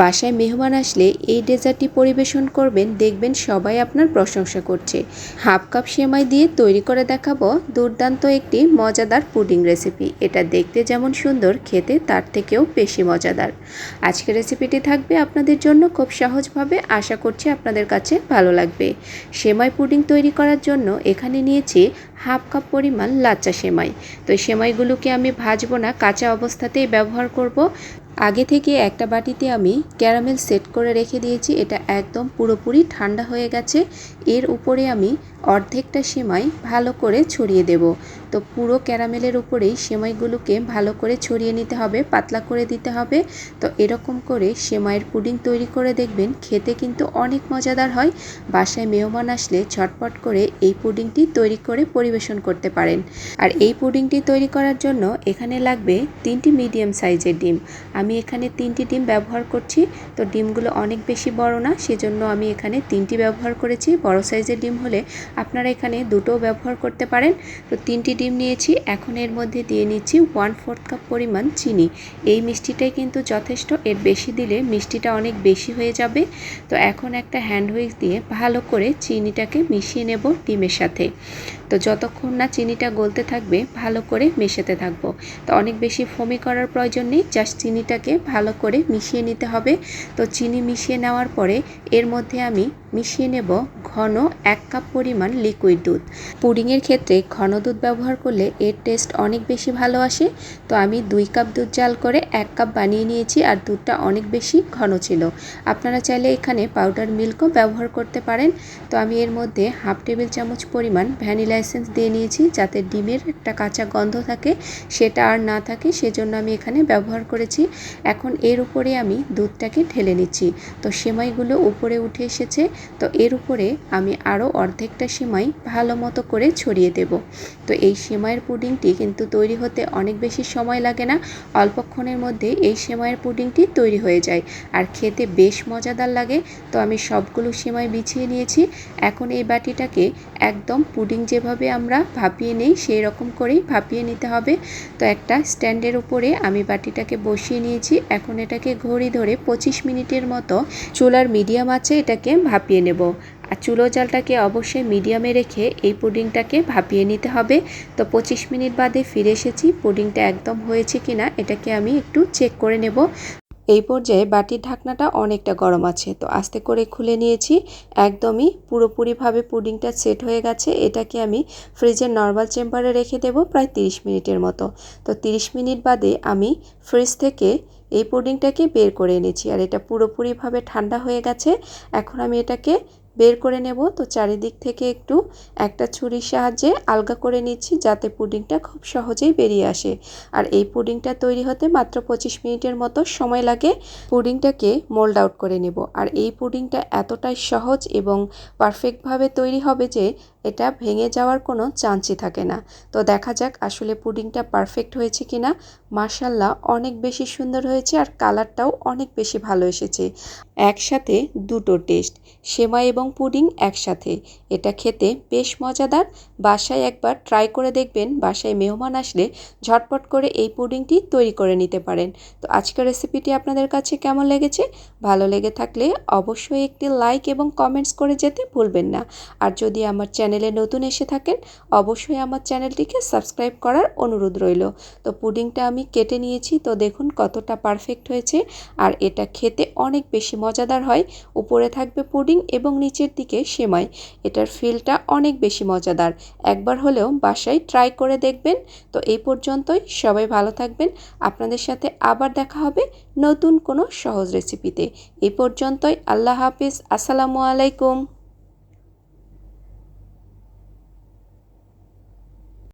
বাসায় মেহমান আসলে এই ডেজার্টটি পরিবেশন করবেন, দেখবেন সবাই আপনার প্রশংসা করছে। হাফ কাপ সেমাই দিয়ে তৈরি করে দেখাবো দুর্দান্ত একটি মজাদার পুডিং রেসিপি। এটা দেখতে যেমন সুন্দর, খেতে তার থেকেও বেশি মজাদার। আজকের রেসিপিটি থাকবে আপনাদের জন্য খুব সহজভাবে, আশা করছি আপনাদের কাছে ভালো লাগবে। সেমাই পুডিং তৈরি করার জন্য এখানে নিয়েছি হাফ কাপ পরিমাণ লাচ্চা সেমাই। তো সেমাইগুলোকে আমি ভাজবো না, কাঁচা অবস্থাতেই ব্যবহার করব। আগে থেকে একটা বাটিতে আমি ক্যারামেল সেট করে রেখে দিয়েছি, এটা একদম পুরোপুরি ঠান্ডা হয়ে গেছে। এর উপরে আমি অর্ধেকটা সেমাই ভালো করে ছড়িয়ে দেব। তো পুরো ক্যারামেলের উপরেই সেমাইগুলোকে ভালো করে ছড়িয়ে নিতে হবে, পাতলা করে দিতে হবে। তো এরকম করে সেমাইয়ের পুডিং তৈরি করে দেখবেন, খেতে কিন্তু অনেক মজাদার হয়। বাসায় মেহমান আসলে ঝটপট করে এই পুডিংটি তৈরি করে পরিবেশন করতে পারেন। আর এই পুডিংটি তৈরি করার জন্য এখানে লাগবে তিনটি মিডিয়াম সাইজের ডিম। আমি এখানে তিনটি ডিম ব্যবহার করছি। তো ডিমগুলো অনেক বেশি বড় না, সেজন্য আমি এখানে তিনটি ব্যবহার করেছি। বড় সাইজের ডিম হলে আপনারা এখানে দুটোও ব্যবহার করতে পারেন। তো তিনটি ডিম নিয়েছি, এখন এর মধ্যে দিয়ে নিচ্ছি ওয়ান ফোর্থ কাপ পরিমাণ চিনি। এই মিষ্টিটাই কিন্তু যথেষ্ট, এর বেশি দিলে মিষ্টিটা অনেক বেশি হয়ে যাবে। তো এখন একটা হ্যান্ড হুইক দিয়ে ভালো করে চিনিটাকে মিশিয়ে নেব ডিমের সাথে। তো যতক্ষণ না চিনিটা গলতে থাকবে, ভালো করে মেশাতে থাকব। তো অনেক বেশি ফমি করার প্রয়োজন নেই জাস্ট চিনিটাকে ভালো করে মিশিয়ে নিতে হবে। তো চিনি মিশিয়ে নেওয়ার পরে এর মধ্যে আমি মিশিয়ে নেব ঘন এক কাপ পরিমাণ লিকুইড দুধ। পুডিংয়ের ক্ষেত্রে ঘন দুধ ব্যবহার করলে এর টেস্ট অনেক বেশি ভালো আসে। তো আমি দুই কাপ দুধ জাল করে এক কাপ বানিয়ে নিয়েছি আর দুধটা অনেক বেশি ঘন ছিল। আপনারা চাইলে এখানে পাউডার মিল্কও ব্যবহার করতে পারেন। তো আমি এর মধ্যে হাফ টেবিল চামচ পরিমাণ ভ্যানিলা এসেন্স দিয়ে নিয়েছি যাতে ডিমের একটা কাঁচা গন্ধ থাকে, সেটা আর না থাকে, সেজন্য আমি এখানে ব্যবহার করেছি। এখন এর উপরে আমি দুধটাকে ঢেলে নিচ্ছি। তো সেমাইগুলো উপরে উঠে এসেছে। তো এর উপরে আমি আরও অর্ধেকটা সেমাই ভালো মতো করে ছড়িয়ে দেব। তো এই সেমাইয়ের পুডিংটি কিন্তু তৈরি হতে অনেক বেশি সময় লাগে না। অল্পক্ষণের মধ্যে এই সেমাইয়ের পুডিংটি তৈরি হয়ে যায়। আর খেতে বেশ মজাদার লাগে। তো আমি সবগুলো সেমাই বিছিয়ে নিয়েছি। এখন এই বাটিটাকে একদম পুডিং যেভাবে আমরা ভাপিয়ে নেই, সেই রকম করেই ভাপিয়ে নিতে হবে। তো একটা স্ট্যান্ডের উপরে আমি বাটিটাকে বসিয়ে নিয়েছি। এখন এটাকে ঘড়ি ধরে পঁচিশ মিনিটের মতো চুলার মিডিয়াম আছে, এটাকে ভাপিয়ে নেব। আর চুলো জালটাকে অবশ্যই মিডিয়ামে রেখে এই পুডিংটাকে ভাপিয়ে নিতে হবে। তো পঁচিশ মিনিট বাদে ফিরে এসেছি। পুডিংটা একদম হয়েছে কিনা, এটাকে আমি একটু চেক করে নেব। এই পর্যায়ে বাটির ঢাকনাটা অনেকটা গরম আছে, তো আস্তে করে খুলে নিয়েছি। একদমই পুরোপুরিভাবে পুডিংটা সেট হয়ে গেছে। এটাকে আমি ফ্রিজের নর্মাল চেম্বারে রেখে দেব প্রায় 30 মিনিটের মতো। তো 30 মিনিট বাদে আমি ফ্রিজ থেকে এই পুডিংটাকে বের করে এনেছি। আর এটা পুরোপুরিভাবে ঠান্ডা হয়ে গেছে। এখন আমি এটাকে বের করে নেব। তো চারিদিক থেকে একটু একটা ছুরির সাহায্যে আলগা করে নিচ্ছি যাতে পুডিংটা খুব সহজেই বেরিয়ে আসে। আর এই পুডিংটা তৈরি হতে মাত্র পঁচিশ মিনিটের মতো সময় লাগে। পুডিংটাকে মোল্ড আউট করে নেব। আর এই পুডিংটা এতটাই সহজ এবং পারফেক্টভাবে তৈরি হবে যে এটা ভেঙে যাওয়ার কোনো চান্সই থাকে না। তো দেখা যাক আসলে পুডিংটা পারফেক্ট হয়েছে কি না মার্শাল্লাহ অনেক বেশি সুন্দর হয়েছে আর কালারটাও অনেক বেশি ভালো এসেছে। একসাথে দুটো টেস্ট, সেমাই এবং পুডিং একসাথে। এটা খেতে বেশ মজাদার। বাসায় একবার ট্রাই করে দেখবেন। বাসায় মেহমান আসলে ঝটপট করে এই পুডিংটি তৈরি করে নিতে পারেন। তো আজকের রেসিপিটি আপনাদের কাছে কেমন লেগেছে? ভালো লেগে থাকলে অবশ্যই একটি লাইক এবং কমেন্টস করে যেতে ভুলবেন না। আর যদি আমার চ্যানেলে নতুন এসে থাকেন, অবশ্যই আমার চ্যানেলটিকে সাবস্ক্রাইব করার অনুরোধ রইল। তো পুডিংটা আমি কেটে নিয়েছি। তো দেখুন কতটা পারফেক্ট হয়েছে। আর এটা খেতে অনেক বেশি মজাদার হয়। উপরে থাকবে পুডিং এবং নিচের দিকে সেমাই। এটার ফিলটা অনেক বেশি মজাদার। একবার হলেও বাসায় ট্রাই করে দেখবেন। তো এই পর্যন্তই। সবাই ভালো থাকবেন। আপনাদের সাথে আবার দেখা হবে নতুন কোনো সহজ রেসিপিতে এই পর্যন্তই। আল্লাহ হাফিজ। আসসালামু আলাইকুম।